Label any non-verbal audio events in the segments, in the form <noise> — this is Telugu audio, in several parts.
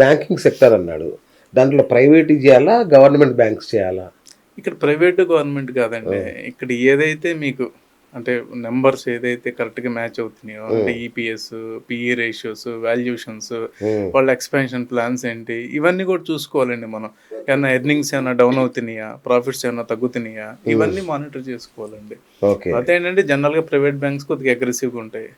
బ్యాంకింగ్ సెక్టర్ అన్నాడు. దాంట్లో ప్రైవేట్ చేయాలా గవర్నమెంట్ బ్యాంక్స్ చేయాలా? ఇక్కడ ప్రైవేట్ గవర్నమెంట్ కాదండి. ఇక్కడ ఏదైతే మీకు అంటే నెంబర్స్ ఏదైతే కరెక్ట్గా మ్యాచ్ అవుతున్నాయో అంటే ఈపీఎస్ పిఈ రేషియోస్ వాల్యుయేషన్స్. వాళ్ళ ఎక్స్పాన్షన్ ప్లాన్స్ ఏంటి ఇవన్నీ కూడా చూసుకోవాలండి మనం. ఏమైనా ఎర్నింగ్స్ ఏమైనా డౌన్ అవుతున్నాయా ప్రాఫిట్స్ ఏమైనా తగ్గుతున్నాయా ఇవన్నీ మానిటర్ చేసుకోవాలండి. ఓకే. అదే ఏంటంటే జనరల్గా ప్రైవేట్ బ్యాంక్స్ కొద్దిగా ఉంటాయి.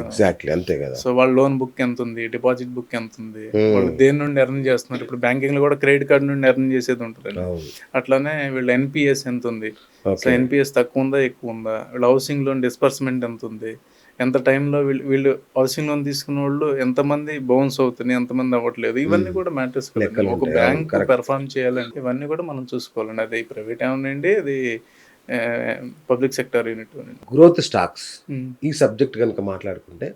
ఎగ్జాక్ట్లీ అంతే కదా. సో వాళ్ళ లోన్ బుక్ ఎంత ఉంది డిపాజిట్ బుక్ ఎంత ఉంది వాళ్ళు దేని నుండి ఎర్న్ చేస్తున్నారు ఇప్పుడు బ్యాంకింగ్లో కూడా క్రెడిట్ కార్డ్ నుండి ఎర్న్ చేసేది ఉంటుంది అట్లానే వీళ్ళ ఎన్పిఎస్ ఎంత ఉంది? సో ఎన్పిఎస్ తక్కువ ఉందా ఎక్కువ ఉందా? వీళ్ళ హౌసింగ్ లోన్ డిస్పర్స్మెంట్ ఎంత ఉంది? ఎంత టైంలో వీళ్ళు వీళ్ళు హౌసింగ్ లోన్ తీసుకున్న వాళ్ళు ఎంతమంది బౌన్స్ అవుతున్నాయి ఎంతమంది అవ్వట్లేదు? ఇవన్నీ కూడా మ్యాటర్స్ ఒక. బ్యాంక్ పెర్ఫార్మ్ చేయాలంటే ఇవన్నీ కూడా మనం చూసుకోవాలండి. అది ప్రైవేట్ ఏమనండి అది public sector unit growth stocks ఈ సబ్జెక్ట్ కనుక మాట్లాడుకుంటే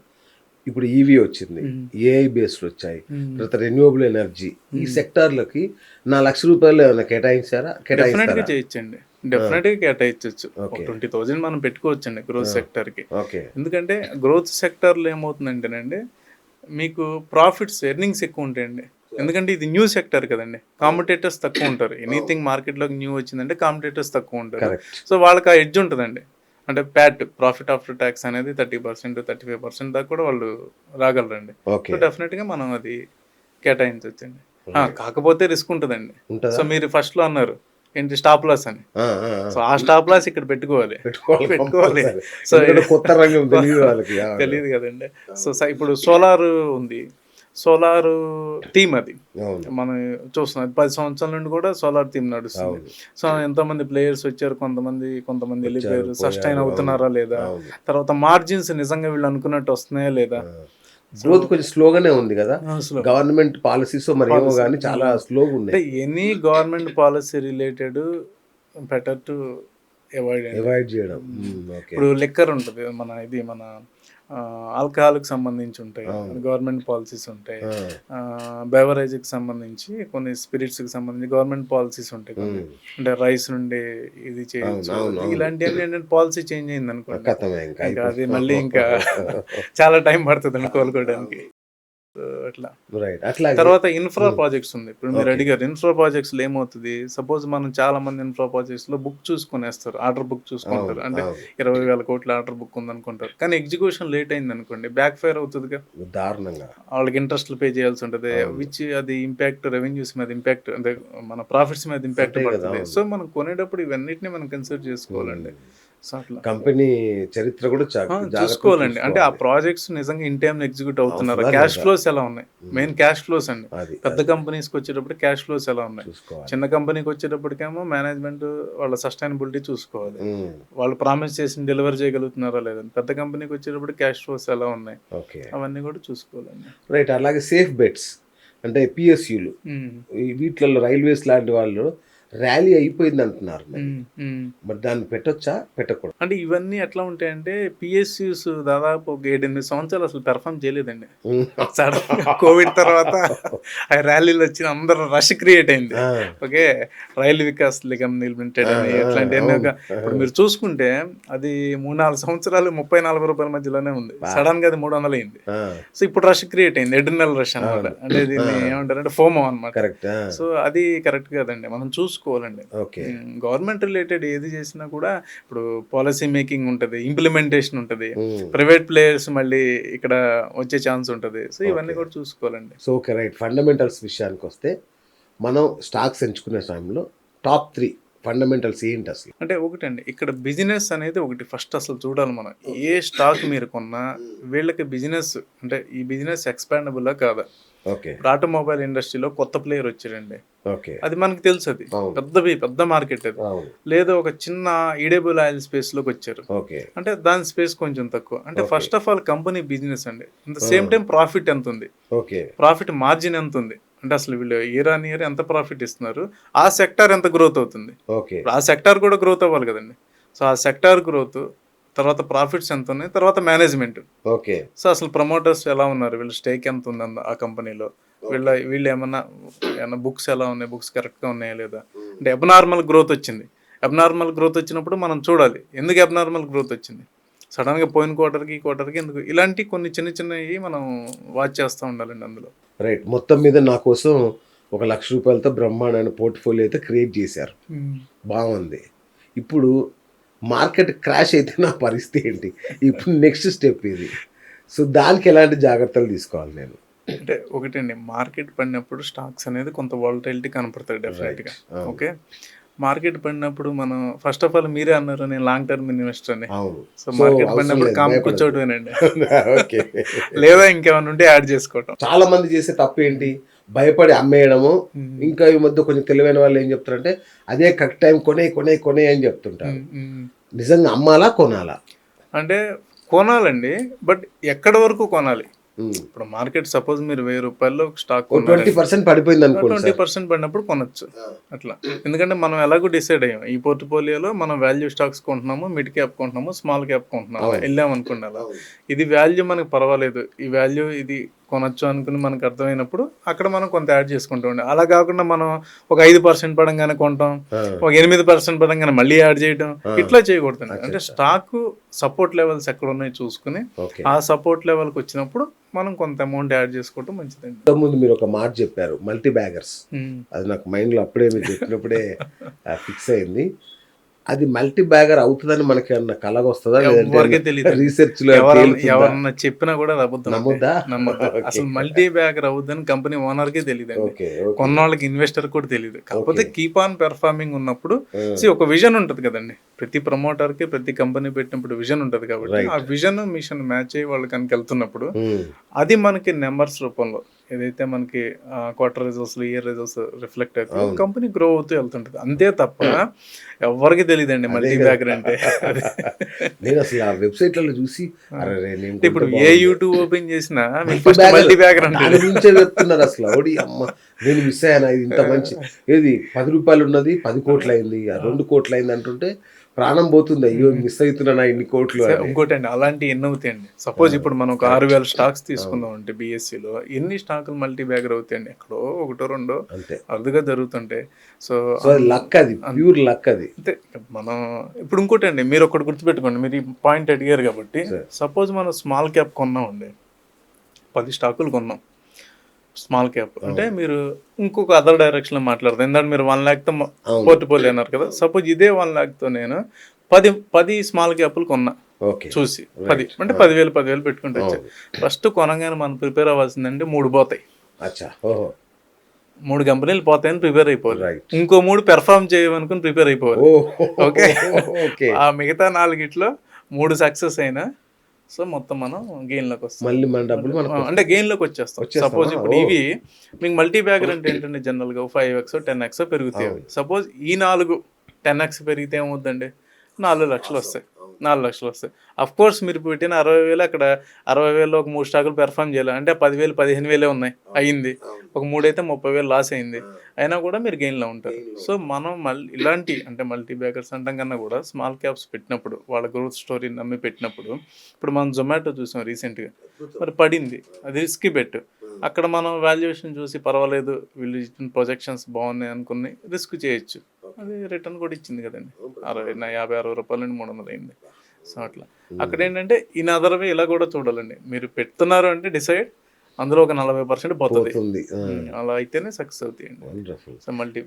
ఇప్పుడు ఈవీ వచ్చింది ఏఐ బేస్డ్ వచ్చాయి తర్వాత రెన్యూవబుల్ ఎనర్జీ ఈ సెక్టార్లకి నా లక్ష రూపాయలు ఏమైనా కేటాయించారా? కేటాయిస్తారా? చేయొచ్చండి. డెఫినెట్గా కేటాయించవచ్చు ట్వంటీ థౌజండ్ మనం పెట్టుకోవచ్చండి గ్రోత్ సెక్టర్కి. ఎందుకంటే గ్రోత్ సెక్టర్లో ఏమవుతుందంటేనండి మీకు ప్రాఫిట్స్ ఎర్నింగ్స్ ఎక్కువ ఉంటాయండి. ఎందుకంటే ఇది న్యూ సెక్టర్ కదండి. కాంపిటేటర్స్ తక్కువ ఉంటారు. ఎనీథింగ్ మార్కెట్లోకి న్యూ వచ్చిందంటే కాంపిటేటర్స్ తక్కువ ఉంటారు. సో వాళ్ళకి ఆ ఎడ్జ్ ఉంటుందండి. అంటే ప్యాట్ ప్రాఫిట్ ఆఫ్టర్ ట్యాక్స్ అనేది thirty percent thirty five percent దాకా కూడా వాళ్ళు రాగలరండి. సో డెఫినెట్గా మనం అది కేటాయించవచ్చండి కాకపోతే రిస్క్ ఉంటుందండి. ఉంటుందా? సో మీరు ఫస్ట్లో అన్నారు. ఏంటి స్టాప్ లాస్ అని. సో ఆ స్టాప్ లాస్ ఇక్కడ పెట్టుకోవాలి. పెట్టుకోవాలి. సో కొత్త రంగం తెలియదు వాళ్ళకి <laughs> తెలియదు కదండి. సో ఇప్పుడు సోలార్ ఉంది. సోలార్ థీమ్ అది. మనం చూస్తున్నాం. పది సంవత్సరాల నుండి కూడా సోలార్ థీమ్ నడుస్తుంది. సో ఎంతమంది ప్లేయర్స్ వచ్చారు? కొంతమంది కొంతమంది వెళ్ళిపోయారు. సస్టైన్ అవుతున్నారా లేదా. తర్వాత మార్జిన్స్ నిజంగా వీళ్ళు అనుకున్నట్టు వస్తున్నాయా లేదా? గ్రోత్ కొంచెం స్లోగానే ఉంది కదా. గవర్నమెంట్ పాలసీస్ మరి ఏమో కానీ చాలా స్లోగా అంటే ఉన్నాయి any government policy related better to avoid avoid చేయడం. మ్మ్, ఓకే ఇప్పుడు లిక్కర్ ఉంటుంది మన ఇది మన ఆల్కహాల్కి సంబంధించి ఉంటాయి. గవర్నమెంట్ పాలసీస్ ఉంటాయి. ఆ, బెవరేజ్కి సంబంధించి కొన్ని స్పిరిట్స్కి సంబంధించి గవర్నమెంట్ పాలసీస్ ఉంటాయి కొన్ని. అంటే రైస్ నుండి ఇది చేయొచ్చు. ఇలాంటివన్నీ ఏంటంటే పాలసీ చేంజ్ అయింది అనుకోండి. అది మళ్ళీ ఇంకా <laughs> చాలా టైం పడుతుంది కోలుకోవడానికి అట్లా. రైట్ అట్లా తర్వాత ఇన్ఫ్రా ప్రాజెక్ట్స్ ఉంది. ఇప్పుడు మీరు అడిగారు ఇన్ఫ్రా ప్రాజెక్ట్స్లో ఏమవుతుంది? సపోజ్ మనం చాలా మంది ఇన్ఫ్రా ప్రాజెక్ట్స్లో బుక్ చూసుకునేస్తారు ఆర్డర్ బుక్ చూసుకుంటారు. అంటే. ఇరవై వేల కోట్ల ఆర్డర్ బుక్ ఉంది అనుకుంటారు కానీ ఎగ్జిక్యూషన్ లేట్ అయింది అనుకోండి బ్యాక్ ఫైర్ అవుతుందిగా. దారుణంగా. వాళ్ళకి ఇంట్రెస్ట్లు పే చేయాల్సి ఉంటుంది. విచ్ అది ఇంపాక్ట్ రెవెన్యూస్ మీద ఇంపాక్ట్ అంటే మన ప్రాఫిట్స్ మీద ఇంపాక్ట్ పడుతుంది. సో మనం కొనేటప్పుడు ఇవన్నిటిని మనం కన్సిడర్ చేసుకోవాలండి. అట్లా కంపెనీ చరిత్ర కూడా చూసుకోవాలండి. అంటే ఆ. ప్రాజెక్ట్స్ నిజంగా ఇన్ టైం ఎగ్జిక్యూట్ అవుతున్నారు. క్యాష్? ఫ్లోస్ ఎలా ఉన్నాయి? మెయిన్ క్యాష్ ఫ్లోస్ అండి. అది పెద్ద కంపెనీస్కి వచ్చేటప్పుడు క్యాష్ ఫ్లోస్ ఎలా ఉన్నాయి? చూసుకోవాలి. చిన్న కంపెనీకి వచ్చేటప్పటికేమో మేనేజ్మెంట్ వాళ్ళ సస్టైనబిలిటీ చూసుకోవాలి. వాళ్ళు ప్రామిస్ చేసి డెలివర్ చేయగలుగుతున్నారా లేదా? పెద్ద కంపెనీకి వచ్చేటప్పుడు క్యాష్ ఫ్లోస్ ఎలా ఉన్నాయి? ఓకే. అవన్నీ కూడా చూసుకోవాలండి. రైట్ అలాగే సేఫ్ బెట్స్ అంటే పిఎస్యులు ఉమ్, వీటిలలో రైల్వేస్ లాంటి వాళ్ళు ర్యాలీ అయిపోయింది అంటున్నారు మరి. దాన్ని పెట్టొచ్చా? పెట్టకూడదు. అంటే ఇవన్నీ ఎట్లా ఉంటాయంటే పిఎస్యూస్ దాదాపు ఒక ఏడెనిమిది సంవత్సరాలు అసలు పెర్ఫామ్ చేయలేదండి. కోవిడ్ తర్వాత ఆ ర్యాలీలు వచ్చిన అందరూ రష్ క్రియేట్ అయింది. ఓకే రైలు వికాస్ నిగమ్ లిమిటెడ్ అని ఇట్లాంటివన్నీ ఒక- ఇప్పుడు మీరు చూసుకుంటే అది మూడు నాలుగు సంవత్సరాలు ముప్పై నలభై రూపాయల మధ్యలోనే ఉంది. సడన్గా అది మూడు వందలు అయింది. సో ఇప్పుడు రష్ క్రియేట్ అయింది. ఎడినల్ రష్ అన్నమాట. అంటే దీన్ని ఏమంటారు అంటే ఫోమో అనమాట సో అది కరెక్ట్ కాదండి. మనం చూసుకోవాలండి. ఓకే. గవర్నమెంట్ రిలేటెడ్ ఏది చేసినా కూడా ఇప్పుడు పాలసీ మేకింగ్ ఉంటుంది ఇంప్లిమెంటేషన్ ఉంటుంది. ప్రైవేట్ ప్లేయర్స్ మళ్ళీ ఇక్కడ వచ్చే ఛాన్స్ ఉంటుంది. సో ఇవన్నీ కూడా చూసుకోవాలండి. So okay right. ఫండమెంటల్స్ విషయానికి వస్తే మనం స్టాక్స్ ఎంచుకునే సమయంలో టాప్ త్రీ ఫండమెంటల్స్ ఏంటి అసలు? అంటే ఒకటండి ఇక్కడ బిజినెస్ అనేది ఒకటి ఫస్ట్ అసలు చూడాలి మనం. ఏ స్టాక్ మీరు కొన్నా వీళ్ళకి బిజినెస్ అంటే ఈ బిజినెస్ ఎక్స్పాండబుల్లా కాదా? ఇప్పుడు ఆటోమొబైల్ ఇండస్ట్రీలో కొత్త ప్లేయర్ వచ్చారండి. ఓకే. అది మనకు తెలుసు అది. పెద్దవి పెద్ద మార్కెట్ అది. లేదా ఒక చిన్న ఈడేబుల్ ఆయిల్ స్పేస్లోకి వచ్చారు. ఓకే. అంటే దాని స్పేస్ కొంచెం తక్కువ. అంటే first of all company business అండి. At the same time profit ఎంత ఉంది ఓకే. ప్రాఫిట్ మార్జిన్ ఎంత ఉంది అంటే అసలు వీళ్ళు ఇయర్ ఆన్ ఇయర్ ఎంత ప్రాఫిట్ ఇస్తున్నారు ఆ సెక్టార్ ఎంత గ్రోత్ అవుతుంది. ఓకే. ఆ సెక్టార్ కూడా గ్రోత్ అవ్వాలి కదండి. సో ఆ సెక్టార్ గ్రోత్ తర్వాత ప్రాఫిట్స్ ఎంత ఉన్నాయి తర్వాత మేనేజ్మెంట్. ఓకే. సో అసలు ప్రమోటర్స్ ఎలా ఉన్నారు? వీళ్ళ స్టేక్ ఎంత ఉంది ఆ కంపెనీలో? వీళ్ళ వీళ్ళు ఏమన్నా ఏమన్నా బుక్స్ ఎలా ఉన్నాయి? బుక్స్ కరెక్ట్గా ఉన్నాయా లేదా? అంటే అబ్నార్మల్ గ్రోత్ వచ్చింది. అబ్నార్మల్ గ్రోత్ వచ్చినప్పుడు మనం చూడాలి ఎందుకు అబ్నార్మల్ గ్రోత్ వచ్చింది? సడన్గా పోయిన క్వార్టర్కి ఈ క్వార్టర్కి ఎందుకు? ఇలాంటి కొన్ని చిన్న చిన్నవి మనం వాచ్ చేస్తూ ఉండాలండి అందులో. రైట్. మొత్తం మీద నా కోసం ఒక లక్ష రూపాయలతో బ్రహ్మాండమైన పోర్ట్ఫోలియో అయితే క్రియేట్ చేశారు. బాగుంది. ఇప్పుడు మార్కెట్ క్రాష్ అయితే నా పరిస్థితి ఏంటి? ఇప్పుడు నెక్స్ట్ స్టెప్ ఇది. సో దానికి ఎలాంటి జాగ్రత్తలు తీసుకోవాలి నేను? అంటే ఒకటండి మార్కెట్ పడినప్పుడు స్టాక్స్ అనేది కొంత వాలటైలిటీ కనపడుతుంది డెఫినెట్గా. ఓకే? మార్కెట్ పడినప్పుడు మనం ఫస్ట్ ఆఫ్ ఆల్ మీరే అన్నారు నేను లాంగ్ టర్మ్ ఇన్వెస్టర్ అని. అవును. సో మార్కెట్ పడినప్పుడు కామ్ ఓకే <laughs> లేదా ఇంకేమైనా ఉంటే యాడ్ చేసుకోవటం. చాలా మంది చేసే తప్పు ఏంటి? భయపడి అమ్మేయడము. ఇంకా ఈ మధ్య కొంచెం తెలివైన వాళ్ళు ఏం చెప్తారంటే అదే కరెక్ట్ టైం కొనే కొనే కొనే అని చెప్తుంటారు. నిజంగా అమ్మాలా కొనాలా? అంటే కొనాలండి బట్ ఎక్కడ వరకు కొనాలి. ఇప్పుడు మార్కెట్ సపోజ్ మీరు వెయ్యి రూపాయల్లో స్టాక్ ట్వంటీ పర్సెంట్ పడిపోయింది అనుకోండి ట్వంటీ పర్సెంట్ పడినప్పుడు కొనొచ్చు. అట్లా. ఎందుకంటే మనం ఎలాగో డిసైడ్ అయ్యాం. ఈ పోర్ట్ఫోలియోలో మనం వాల్యూ స్టాక్స్ కొంటున్నాము మిడ్ క్యాప్ కొంటున్నాము స్మాల్ క్యాప్ కొంటున్నాము. వెళ్ళాం అనుకోండి అలా. ఇది వాల్యూ మనకు పర్వాలేదు. ఈ వాల్యూ ఇది కొనొచ్చు అనుకుని మనకు అర్థమైనప్పుడు అక్కడ మనం కొంత యాడ్ చేసుకుంటూ ఉండే. అలా కాకుండా మనం ఒక ఐదు పర్సెంట్ పడంగానే కొంటాం. ఒక ఎనిమిది పర్సెంట్ పడంగానే మళ్ళీ యాడ్ చేయడం ఇట్లా చేయకూడదు అంటే స్టాక్ సపోర్ట్ లెవెల్స్ ఎక్కడ ఉన్నాయో చూసుకుని ఆ సపోర్ట్ లెవెల్కి వచ్చినప్పుడు మనం కొంత అమౌంట్ యాడ్ చేసుకోవటం మంచిదండి. ఇంతకుముందు మీరు ఒక మాట చెప్పారు మల్టీ బ్యాగర్స్. అది నాకు మైండ్లో అప్పుడే మీరు చెప్పినప్పుడే ఫిక్స్ అయింది. అది మల్టీ బ్యాగర్ అవుతుందని మనకి ఏమన్నా కలగ వస్తుందా ఎవరికీ తెలీదు. రీసెర్చ్లో ఎవరన్నా చెప్పినా కూడా నమ్ముద్దా? <laughs> అసలు మల్టీ బ్యాగర్ అవుద్దని కంపెనీ ఓనర్కి తెలియదు ఓకే ఓకే. కొన్న వాళ్ళకి ఇన్వెస్టర్ కూడా తెలియదు కాకపోతే కీప్ ఆన్ పెర్ఫార్మింగ్ ఉన్నప్పుడు ఒక విజన్ ఉంటది కదండి. ప్రతి ప్రమోటర్కి ప్రతి కంపెనీ పెట్టినప్పుడు విజన్ ఉంటది కాబట్టి. ఆ విజన్ మిషన్ మ్యాచ్ అయ్యి వాళ్ళు కనుక వెళ్తున్నప్పుడు. అది మనకి నెంబర్స్ రూపంలో ఏదైతే మనకి quarter results year results reflect అవుతాయి కంపెనీ గ్రో అవుతూ వెళ్తుంటది. అంతే తప్ప ఎవరికి తెలియదండి మల్టీ బ్యాగర్ అంటే. నేను అసలు ఆ వెబ్సైట్లలో చూసి అంటే ఇప్పుడు ఏ. యూట్యూబ్ ఓపెన్ చేసినా. మల్టీ బ్యాగర్ గురించే చెప్తున్నారు అసలు. ఓడి అమ్మ నేను మిస్ అయ్యాను? ఇది ఇంత మంచి. ఏది? పది రూపాయలు ఉన్నది పది కోట్లు అయింది. రెండు కోట్లు అయింది అంటుంటే ప్రాణం పోతుంది? అయ్యో మిస్ అవుతున్నా ఇన్ని కోట్లు. ఇంకోటి అండి అలాంటి ఎన్ని అవుతాయండి. సపోజ్ ఇప్పుడు మనం ఒక ఆరు వేల స్టాక్స్ తీసుకుందాం అంటే BSE లో ఎన్ని స్టాకులు మల్టీ బ్యాగర్ అవుతాయండి? ఎక్కడో ఒకటో రెండో అంతే. అరుదుగా జరుగుతుంటాయి సో లక్ అది ప్యూర్ లక్ అది. అంతే మనం ఇప్పుడు ఇంకోటి అండి మీరు ఒకటి గుర్తుపెట్టుకోండి మీరు ఈ పాయింట్ అడిగారు కాబట్టి సపోజ్ మనం స్మాల్ క్యాప్ కొన్నామండి పది స్టాకులు కొన్నాం. Small cap. అంటే మీరు ఇంకొక అదర్ డైరెక్షన్లో మాట్లాడతారు ఎందుకంటే మీరు వన్ ల్యాక్తో. పోర్ట్ఫోలియో అన్నారు కదా. సపోజ్ ఇదే వన్ ల్యాక్తో నేను పది పది స్మాల్ క్యాప్లు కొన్నా చూసి. పది అంటే పదివేలు పదివేలు పెట్టుకుంటే ఫస్ట్ కొనగానే మనం ప్రిపేర్ అవ్వాల్సిందంటే మూడు పోతాయి. మూడు కంపెనీలు పోతాయని ప్రిపేర్ అయిపోవాలి. ఇంకో మూడు పెర్ఫామ్ చేయమనుకుని ప్రిపేర్ అయిపోవాలి. ఓకే. ఆ మిగతా నాలుగిట్లో మూడు సక్సెస్ అయినా సో మొత్తం మనం గెయిన్లోకి వస్తాం. మళ్ళీ మన డబ్బులు అంటే గెయిన్లోకి వచ్చేస్తాం? సపోజ్ ఇప్పుడు. ఇవి మీకు మల్టీ బ్యాగర్ అంటే ఏంటంటే జనరల్గా? ఫైవ్ ఎక్స్ టెన్ ఎక్స్ పెరుగుతాయి. సపోజ్ ఈ నాలుగు టెన్ ఎక్స్ పెరిగితే ఏమవుద్దండి? నాలుగు లక్షలు వస్తాయి. నాలుగు లక్షలు వస్తాయి. అఫ్ కోర్స్ మీరు పెట్టిన అరవై వేలు అక్కడ అరవై వేలు ఒక మూడు స్టాకులు పెర్ఫామ్ చేయాలి. అంటే పదివేలు పదిహేను వేలే ఉన్నాయి. అయింది. ఒక మూడైతే ముప్పై వేలు లాస్ అయింది. అయినా కూడా మీరు గెయిన్లో ఉంటారు. సో మనం మళ్ళీ ఇలాంటి అంటే మల్టీ బ్యాగర్స్ అంటాం కన్నా కూడా స్మాల్ క్యాప్స్ పెట్టినప్పుడు వాళ్ళ గ్రోత్ స్టోరీ నమ్మి పెట్టినప్పుడు ఇప్పుడు మనం జొమాటో చూసాం రీసెంట్గా మరి పడింది. అది రిస్క్ బెట్ అక్కడ మనం వాల్యుయేషన్ చూసి పర్వాలేదు వీళ్ళు ఇచ్చిన ప్రొజెక్షన్స్ బాగున్నాయి అనుకుని రిస్క్ చేయొచ్చు. అది రిటర్న్ కూడా ఇచ్చింది కదండి. అరవై యాభై అరవై రూపాయల నుండి మూడు వందలు అయింది. సో అట్లా. అక్కడ ఏంటంటే ఇన్ అదర్ వే ఇలా కూడా చూడాలండి. మీరు పెడుతున్నారు అంటే డిసైడ్ అందులో ఒక నలభై పర్సెంట్ పోతుంది. పోతుంది. అలా అయితేనే సక్సెస్ అవుతాయండి. So multi